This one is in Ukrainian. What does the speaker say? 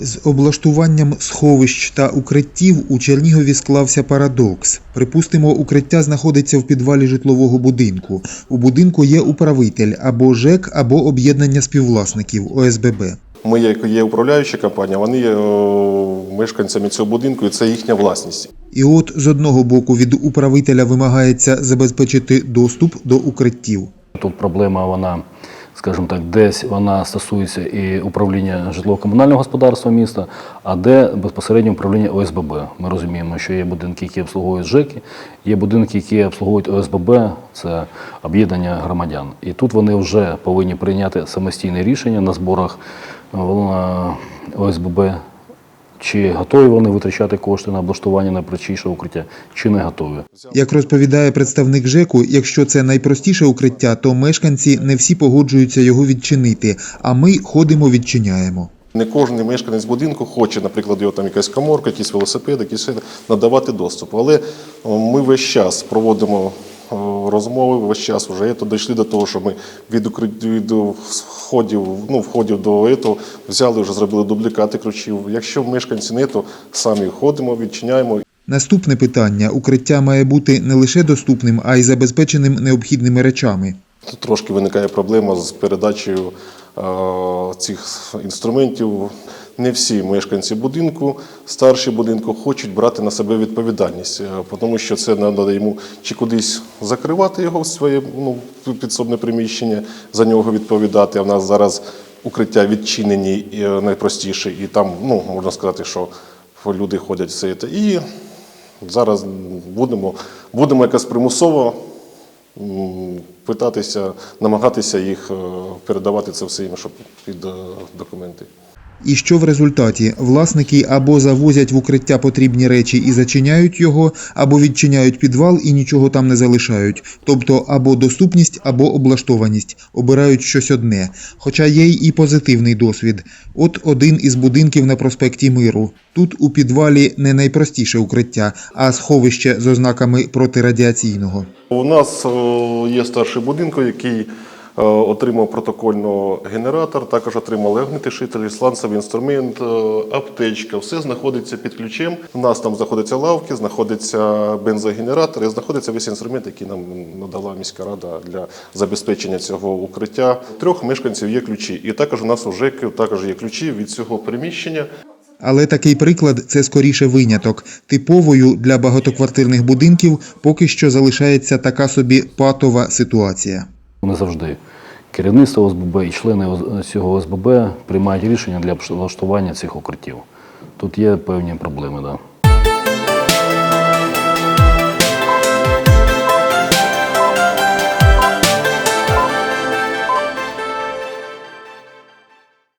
З облаштуванням сховищ та укриттів у Чернігові склався парадокс. Припустимо, укриття знаходиться в підвалі житлового будинку. У будинку є управитель або ЖЕК, або об'єднання співвласників ОСББ. Ми, як є управляюча компанія, вони є мешканцями цього будинку, і це їхня власність. І от з одного боку від управителя вимагається забезпечити доступ до укриттів. Тут проблема, вона, скажімо так, десь вона стосується і управління житлово-комунального господарства міста, а де безпосередньо управління ОСББ. Ми розуміємо, що є будинки, які обслуговують ЖЕКи, є будинки, які обслуговують ОСББ, це об'єднання громадян. І тут вони вже повинні прийняти самостійне рішення на зборах е, ОСББ. Чи готові вони витрачати кошти на облаштування найпростіше укриття, чи не готові. Як розповідає представник ЖЕКу, якщо це найпростіше укриття, то мешканці не всі погоджуються його відчинити, а ми ходимо відчиняємо. Не кожен мешканець будинку хоче, наприклад, його там якась каморка, якийсь велосипед, якісь надавати доступ. Але ми весь час проводимо розмови, весь час вже є, то дійшли до того, що ми від, від входів, ну, входів до цього взяли, вже зробили дублікати ключів. Якщо мешканці не, то самі ходимо, відчиняємо. Наступне питання: укриття має бути не лише доступним, а й забезпеченим необхідними речами. Тут трошки виникає проблема з передачею е, цих інструментів. Не всі мешканці будинку, старші будинку, хочуть брати на себе відповідальність, е, тому що це треба йому чи кудись закривати його в своє ну, підсобне приміщення, за нього відповідати. А в нас зараз укриття відчинені е, найпростіше, і там ну, можна сказати, що люди ходять все це. І зараз будемо, будемо якось примусово питатися, намагатися їх е, передавати це все їм, щоб під документи. І що в результаті власники або завозять в укриття потрібні речі і зачиняють його, або відчиняють підвал і нічого там не залишають. Тобто або доступність, або облаштованість обирають щось одне. Хоча є й і позитивний досвід. От один із будинків на проспекті Миру. Тут у підвалі не найпростіше укриття, а сховище з ознаками протирадіаційного. У нас е, є старший будинок, який отримав протокольно генератор, також отримали огнетушителі, сланцевий інструмент, е, аптечка. Все знаходиться під ключем. У нас там знаходяться лавки, знаходиться бензогенератор і знаходиться весь інструмент, який нам надала міська рада для забезпечення цього укриття. Трьох мешканців є ключі. І також у нас у ЖЕКів також є ключі від цього приміщення. Але такий приклад це скоріше виняток. Типовою для багатоквартирних будинків поки що залишається така собі патова ситуація. Не завжди керівництво ОСББ і члени цього ОСББ приймають рішення для влаштування цих укриттів. Тут є певні проблеми. Да.